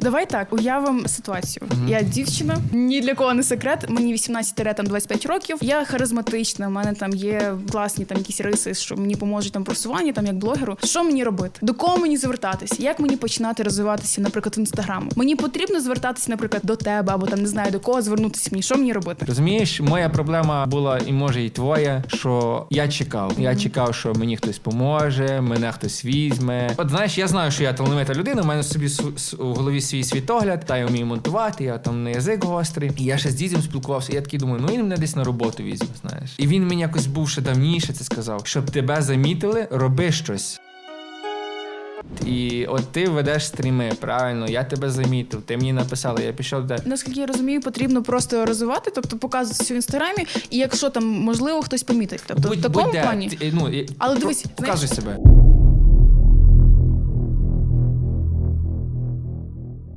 Давай так, уявимо ситуацію. Я дівчина, ні для кого не секрет. Мені 18-25 років. Я харизматична. У мене там є класні там якісь риси, що мені поможуть там просуванні, там як блогеру. Що мені робити? До кого мені звертатися? Як мені починати розвиватися, наприклад, в інстаграму? Мені потрібно звертатися, наприклад, до тебе або там не знаю до кого звернутися мені. Що мені робити? Розумієш, моя проблема була і може і твоя, що я чекав. Я чекав, що мені хтось поможе, мене хтось візьме. От знаєш, я знаю, що я талановита людина. У мене собі с- голові свій світогляд, та я вмію монтувати, я там на язик гострий. І я ще з дідом спілкувався. І я такий думаю, ну він мене десь на роботу візьме, знаєш. І він мені якось був ще давніше це сказав, щоб тебе замітили, роби щось. І от ти ведеш стріми, правильно, я тебе замітив, ти мені написала, я пішов тебе. Наскільки я розумію, потрібно просто розвивати, тобто показуватися в інстаграмі, і якщо там можливо хтось помітить. Тобто в такому будь-де. плані. Ти- ну, і- Але про- дивись, знаєш- себе.